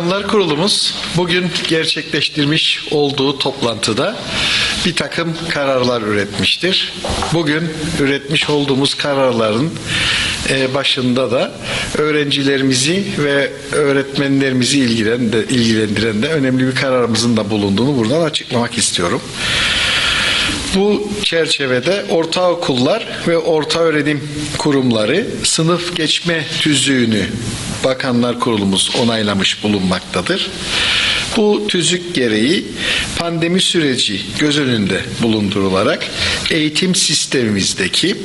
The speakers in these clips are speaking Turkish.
Bakanlar Kurulumuz bugün gerçekleştirmiş olduğu toplantıda bir takım kararlar üretmiştir. Bugün üretmiş olduğumuz kararların e, başında da öğrencilerimizi ve öğretmenlerimizi ilgilendiren de önemli bir kararımızın da bulunduğunu buradan açıklamak istiyorum. Bu çerçevede ortaokullar ve orta öğrenim kurumları sınıf geçme tüzüğünü Bakanlar Kurulumuz onaylamış bulunmaktadır. Bu tüzük gereği pandemi süreci göz önünde bulundurularak eğitim sistemimizdeki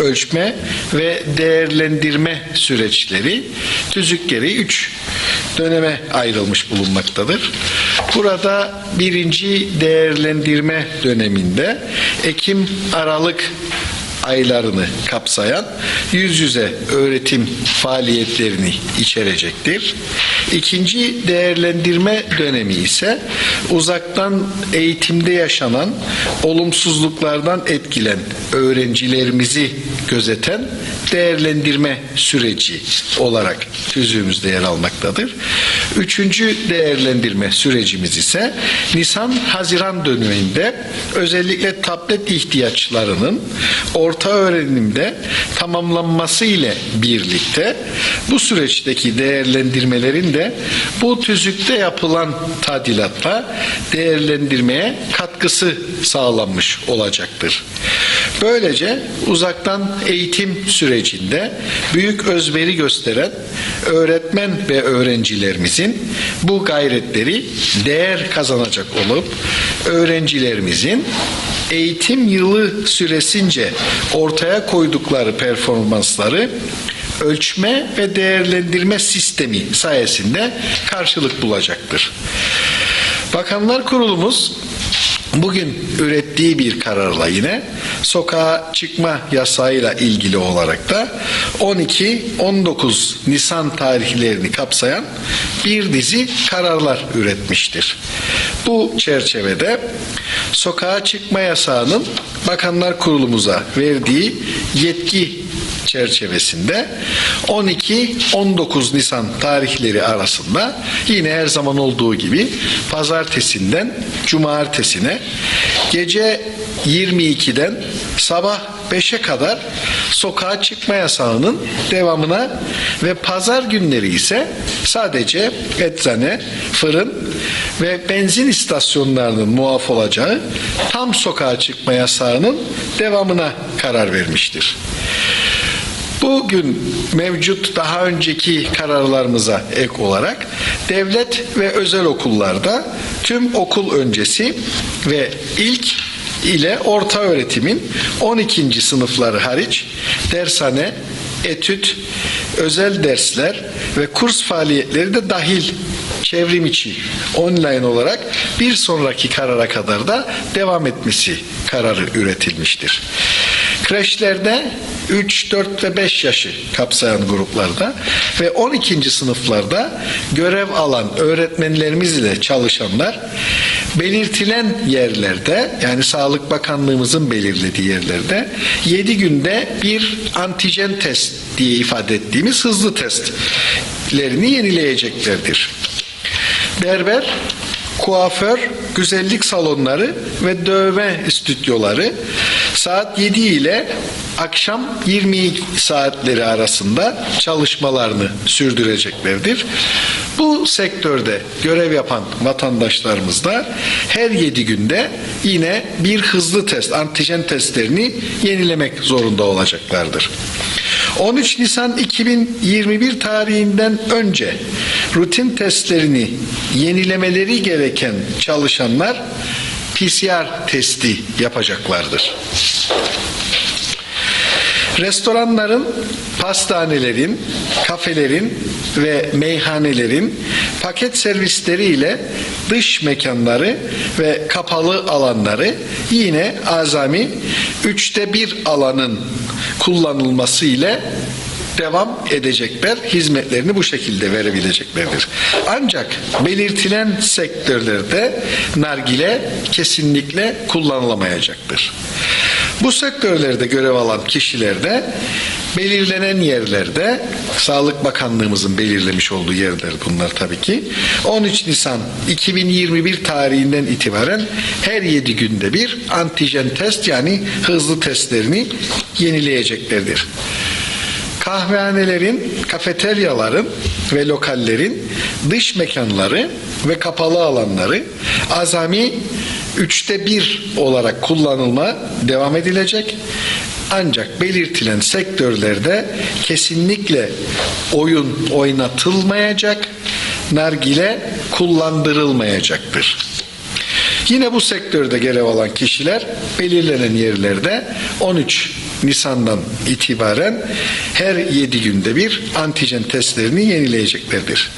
ölçme ve değerlendirme süreçleri tüzük gereği 3 döneme ayrılmış bulunmaktadır. Burada birinci değerlendirme döneminde Ekim-Aralık aylarını kapsayan yüz yüze öğretim faaliyetlerini içerecektir. İkinci değerlendirme dönemi ise uzaktan eğitimde yaşanan olumsuzluklardan etkilen öğrencilerimizi gözeten değerlendirme süreci olarak tüzüğümüzde yer almaktadır. Üçüncü değerlendirme sürecimiz ise Nisan-Haziran döneminde özellikle tablet ihtiyaçlarının orta öğrenimde tamamlanması ile birlikte bu süreçteki değerlendirmelerin de bu tüzükte yapılan tadilatla değerlendirmeye katkısı sağlanmış olacaktır. Böylece uzaktan eğitim sürecinde büyük özveri gösteren öğretmen ve öğrencilerimizin bu gayretleri değer kazanacak olup öğrencilerimizin eğitim yılı süresince ortaya koydukları performansları ölçme ve değerlendirme sistemi sayesinde karşılık bulacaktır. Bakanlar Kurulumuz bugün ürettiği bir kararla yine sokağa çıkma yasağıyla ilgili olarak da 12-19 Nisan tarihlerini kapsayan bir dizi kararlar üretmiştir. Bu çerçevede sokağa çıkma yasağının Bakanlar Kurulumuza verdiği yetki çerçevesinde 12-19 Nisan tarihleri arasında yine her zaman olduğu gibi pazartesinden cumartesine gece 22'den sabah 5'e kadar sokağa çıkma yasağının devamına ve pazar günleri ise sadece eczane, fırın ve benzin istasyonlarının muaf olacağı tam sokağa çıkma yasağının devamına karar vermiştir. Bugün mevcut daha önceki kararlarımıza ek olarak devlet ve özel okullarda tüm okul öncesi ve ilk ile orta öğretimin 12. sınıfları hariç dershane, etüt, özel dersler ve kurs faaliyetleri de dahil çevrim içi online olarak bir sonraki karara kadar da devam etmesi kararı üretilmiştir. Kreşlerde 3, 4 ve 5 yaşı kapsayan gruplarda ve 12. sınıflarda görev alan öğretmenlerimiz ile çalışanlar belirtilen yerlerde yani Sağlık Bakanlığımızın belirlediği yerlerde 7 günde bir antijen test diye ifade ettiğimiz hızlı testlerini yenileyeceklerdir. Berber kuaför, güzellik salonları ve dövme stüdyoları saat 7 ile akşam 20 saatleri arasında çalışmalarını sürdüreceklerdir. Bu sektörde görev yapan vatandaşlarımız da her 7 günde yine bir hızlı test, antijen testlerini yenilemek zorunda olacaklardır. 13 Nisan 2021 tarihinden önce rutin testlerini yenilemeleri gereken çalışanlar PCR testi yapacaklardır. Restoranların, pastanelerin, kafelerin ve meyhanelerin paket servisleriyle dış mekanları ve kapalı alanları yine azami üçte bir alanın kullanılması ile devam edecekler. Hizmetlerini bu şekilde verebileceklerdir. Ancak belirtilen sektörlerde nargile kesinlikle kullanılamayacaktır. Bu sektörlerde görev alan kişiler de belirlenen yerlerde Sağlık Bakanlığımızın belirlemiş olduğu yerler bunlar tabii ki 13 Nisan 2021 tarihinden itibaren her 7 günde bir antijen test yani hızlı testlerini yenileyeceklerdir. Kahvehanelerin, kafeteryaların ve lokallerin dış mekanları ve kapalı alanları azami üçte bir olarak kullanılma devam edilecek. Ancak belirtilen sektörlerde kesinlikle oyun oynatılmayacak, nargile kullandırılmayacaktır. Yine bu sektörde görev alan kişiler belirlenen yerlerde 13 Nisan'dan itibaren her 7 günde bir antijen testlerini yenileyeceklerdir.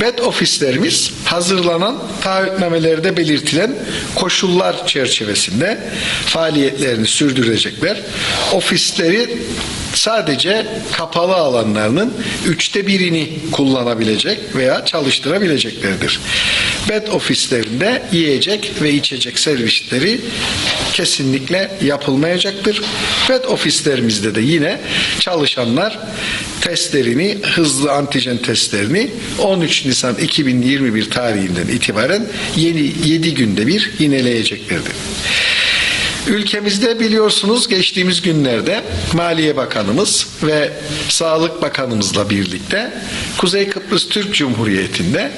Bed ofislerimiz hazırlanan taahhütnamelerde belirtilen koşullar çerçevesinde faaliyetlerini sürdürecekler. Ofisleri sadece kapalı alanlarının üçte birini kullanabilecek veya çalıştırabileceklerdir. Bed ofislerinde yiyecek ve içecek servisleri kesinlikle yapılmayacaktır. Bed ofislerimizde de yine çalışanlar testlerini, hızlı antijen testlerini 13 Nisan 2021 tarihinden itibaren yeni 7 günde bir yineleyeceklerdir. Ülkemizde biliyorsunuz geçtiğimiz günlerde Maliye Bakanımız ve Sağlık Bakanımızla birlikte Kuzey Kıbrıs Türk Cumhuriyeti'nde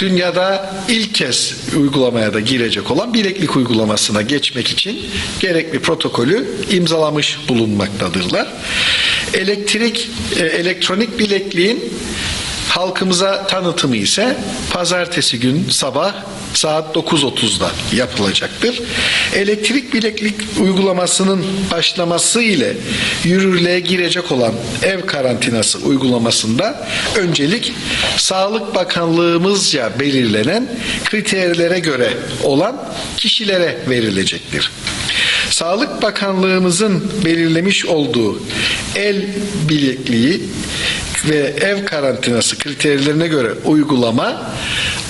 dünyada ilk kez uygulamaya da girecek olan bileklik uygulamasına geçmek için gerekli protokolü imzalamış bulunmaktadırlar. Elektrik, e, elektronik bilekliğin halkımıza tanıtımı ise pazartesi gün sabah saat 9.30'da yapılacaktır. Elektrik bileklik uygulamasının başlaması ile yürürlüğe girecek olan ev karantinası uygulamasında öncelik Sağlık Bakanlığımızca belirlenen kriterlere göre olan kişilere verilecektir. Sağlık Bakanlığımızın belirlemiş olduğu el bilekliği ve ev karantinası kriterlerine göre uygulama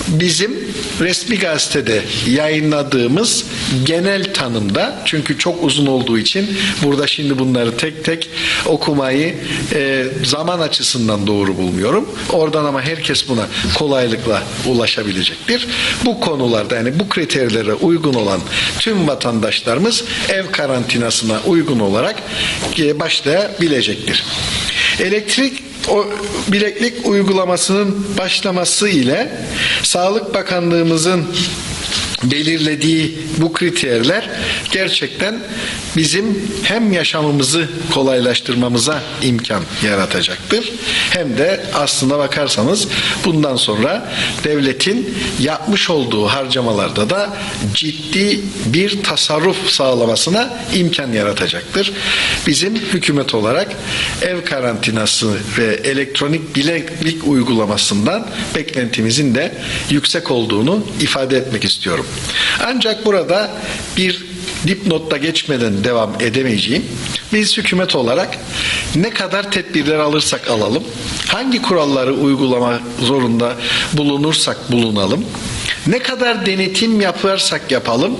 bizim resmi gazetede yayınladığımız genel tanımda çünkü çok uzun olduğu için burada şimdi bunları tek tek okumayı e, zaman açısından doğru bulmuyorum. Oradan ama herkes buna kolaylıkla ulaşabilecektir. Bu konularda yani bu kriterlere uygun olan tüm vatandaşlarımız ev karantinasına uygun olarak e, başlayabilecektir. Elektrik o bileklik uygulamasının başlaması ile Sağlık Bakanlığımızın belirlediği bu kriterler gerçekten bizim hem yaşamımızı kolaylaştırmamıza imkan yaratacaktır hem de aslına bakarsanız bundan sonra devletin yapmış olduğu harcamalarda da ciddi bir tasarruf sağlamasına imkan yaratacaktır. Bizim hükümet olarak ev karantinası ve elektronik bileklik uygulamasından beklentimizin de yüksek olduğunu ifade etmek istiyorum. Ancak burada bir dipnotta geçmeden devam edemeyeceğim. Biz hükümet olarak ne kadar tedbirler alırsak alalım, hangi kuralları uygulama zorunda bulunursak bulunalım, ne kadar denetim yaparsak yapalım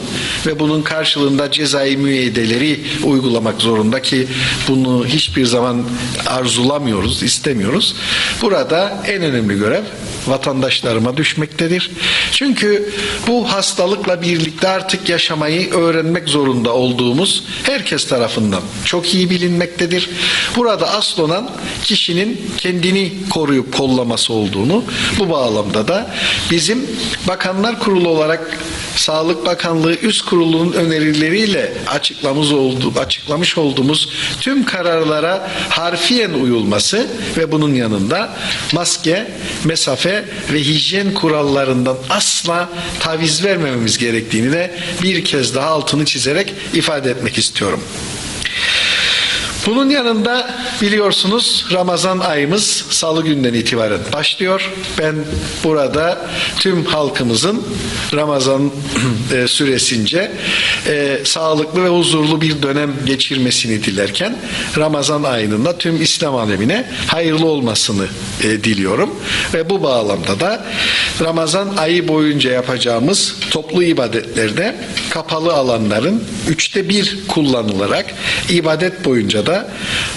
ve bunun karşılığında cezai müeyyideleri uygulamak zorunda ki bunu hiçbir zaman arzulamıyoruz, istemiyoruz. Burada en önemli görev vatandaşlarıma düşmektedir. Çünkü bu hastalıkla birlikte artık yaşamayı öğrenmek zorunda olduğumuz herkes tarafından çok iyi bilinmektedir. Burada asıl olan kişinin kendini koruyup kollaması olduğunu bu bağlamda da bizim Bakanlar Kurulu olarak Sağlık Bakanlığı Üst Kurulu'nun önerileriyle açıklamış, oldu, açıklamış olduğumuz tüm kararlara harfiyen uyulması ve bunun yanında maske, mesafe ve hijyen kurallarından asla taviz vermememiz gerektiğini de bir kez daha altını çizerek ifade etmek istiyorum. Bunun yanında biliyorsunuz Ramazan ayımız salı günden itibaren başlıyor. Ben burada tüm halkımızın Ramazan e, süresince e, sağlıklı ve huzurlu bir dönem geçirmesini dilerken Ramazan ayının da tüm İslam alemine hayırlı olmasını e, diliyorum. Ve bu bağlamda da Ramazan ayı boyunca yapacağımız toplu ibadetlerde kapalı alanların üçte bir kullanılarak ibadet boyunca da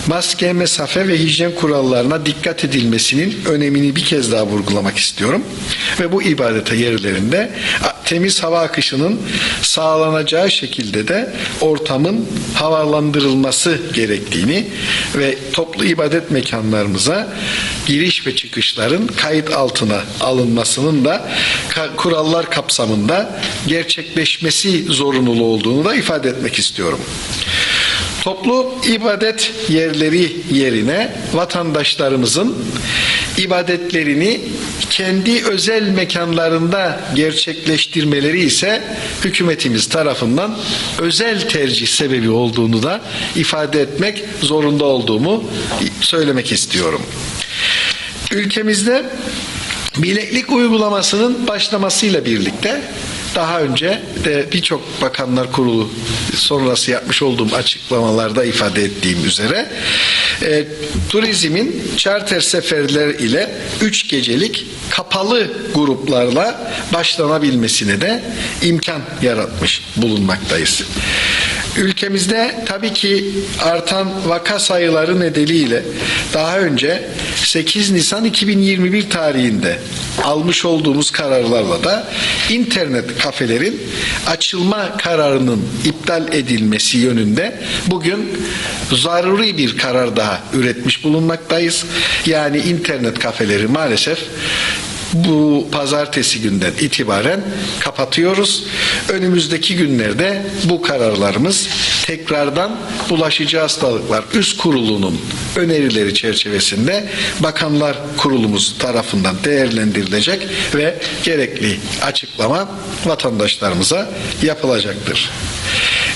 maske, mesafe ve hijyen kurallarına dikkat edilmesinin önemini bir kez daha vurgulamak istiyorum. Ve bu ibadete yerlerinde temiz hava akışının sağlanacağı şekilde de ortamın havalandırılması gerektiğini ve toplu ibadet mekanlarımıza giriş ve çıkışların kayıt altına alınmasının da kurallar kapsamında gerçekleşmesi zorunlu olduğunu da ifade etmek istiyorum. Toplu ibadet yerleri yerine vatandaşlarımızın ibadetlerini kendi özel mekanlarında gerçekleştirmeleri ise hükümetimiz tarafından özel tercih sebebi olduğunu da ifade etmek zorunda olduğumu söylemek istiyorum. Ülkemizde bileklik uygulamasının başlamasıyla birlikte daha önce de birçok bakanlar kurulu sonrası yapmış olduğum açıklamalarda ifade ettiğim üzere e, turizmin charter seferler ile 3 gecelik kapalı gruplarla başlanabilmesine de imkan yaratmış bulunmaktayız. Ülkemizde tabii ki artan vaka sayıları nedeniyle daha önce 8 Nisan 2021 tarihinde almış olduğumuz kararlarla da internet kafelerin açılma kararının iptal edilmesi yönünde bugün zaruri bir karar daha üretmiş bulunmaktayız. Yani internet kafeleri maalesef bu pazartesi günden itibaren kapatıyoruz. Önümüzdeki günlerde bu kararlarımız tekrardan bulaşıcı hastalıklar üst kurulunun önerileri çerçevesinde Bakanlar Kurulumuz tarafından değerlendirilecek ve gerekli açıklama vatandaşlarımıza yapılacaktır.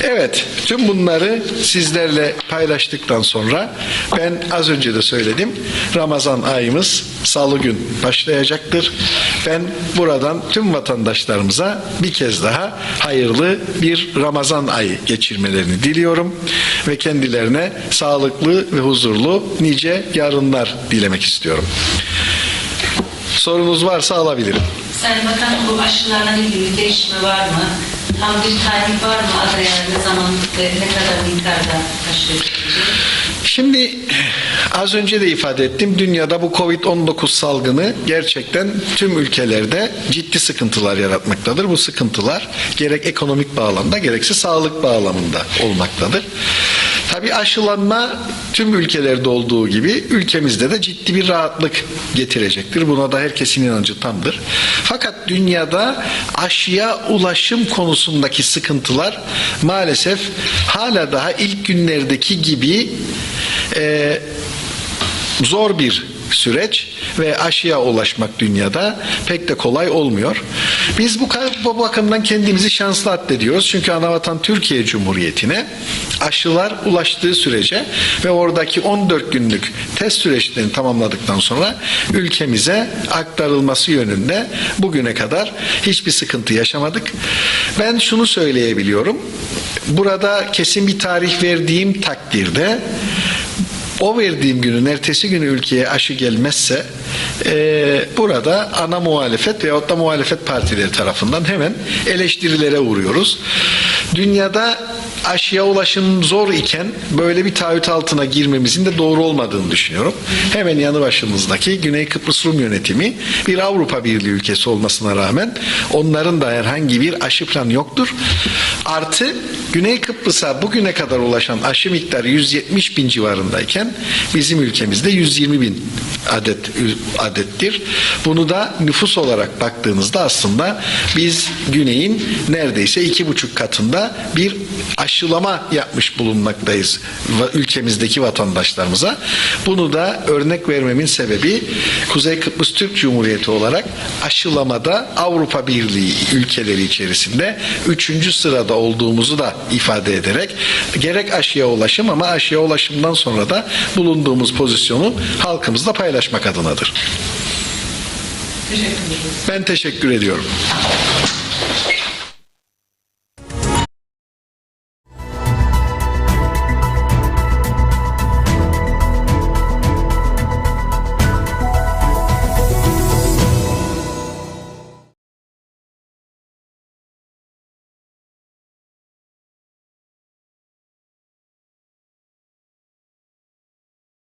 Evet, tüm bunları sizlerle paylaştıktan sonra ben az önce de söyledim. Ramazan ayımız salı gün başlayacaktır. Ben buradan tüm vatandaşlarımıza bir kez daha hayırlı bir Ramazan ayı geçirmelerini diliyorum ve kendilerine sağlıklı ve huzurlu nice yarınlar dilemek istiyorum. Sorunuz varsa alabilirim. Sayın Bakan bu aşılarla ilgili gelişme var mı? Tam bir tarih var mı adaya ne zaman ne kadar miktarda aşı verilecek? Şimdi az önce de ifade ettim dünyada bu Covid-19 salgını gerçekten tüm ülkelerde ciddi sıkıntılar yaratmaktadır. Bu sıkıntılar gerek ekonomik bağlamda gerekse sağlık bağlamında olmaktadır. Tabi aşılanma tüm ülkelerde olduğu gibi ülkemizde de ciddi bir rahatlık getirecektir. Buna da herkesin inancı tamdır. Fakat dünyada aşıya ulaşım konusundaki sıkıntılar maalesef hala daha ilk günlerdeki gibi e, zor bir süreç ve aşıya ulaşmak dünyada pek de kolay olmuyor. Biz bu, bu bakımdan kendimizi şanslı addediyoruz. Çünkü anavatan Türkiye Cumhuriyeti'ne aşılar ulaştığı sürece ve oradaki 14 günlük test süreçlerini tamamladıktan sonra ülkemize aktarılması yönünde bugüne kadar hiçbir sıkıntı yaşamadık. Ben şunu söyleyebiliyorum. Burada kesin bir tarih verdiğim takdirde o verdiğim günün ertesi günü ülkeye aşı gelmezse e, burada ana muhalefet veyahut da muhalefet partileri tarafından hemen eleştirilere uğruyoruz. Dünyada aşıya ulaşım zor iken böyle bir taahhüt altına girmemizin de doğru olmadığını düşünüyorum. Hemen yanı başımızdaki Güney Kıbrıs Rum yönetimi bir Avrupa Birliği ülkesi olmasına rağmen onların da herhangi bir aşı planı yoktur. Artı Güney Kıbrıs'a bugüne kadar ulaşan aşı miktarı 170 bin civarındayken bizim ülkemizde 120 bin adet adettir. Bunu da nüfus olarak baktığınızda aslında biz Güney'in neredeyse iki buçuk katında bir aşı aşılama yapmış bulunmaktayız ülkemizdeki vatandaşlarımıza. Bunu da örnek vermemin sebebi Kuzey Kıbrıs Türk Cumhuriyeti olarak aşılamada Avrupa Birliği ülkeleri içerisinde üçüncü sırada olduğumuzu da ifade ederek gerek aşıya ulaşım ama aşıya ulaşımdan sonra da bulunduğumuz pozisyonu halkımızla paylaşmak adınadır. Teşekkür. Ben teşekkür ediyorum.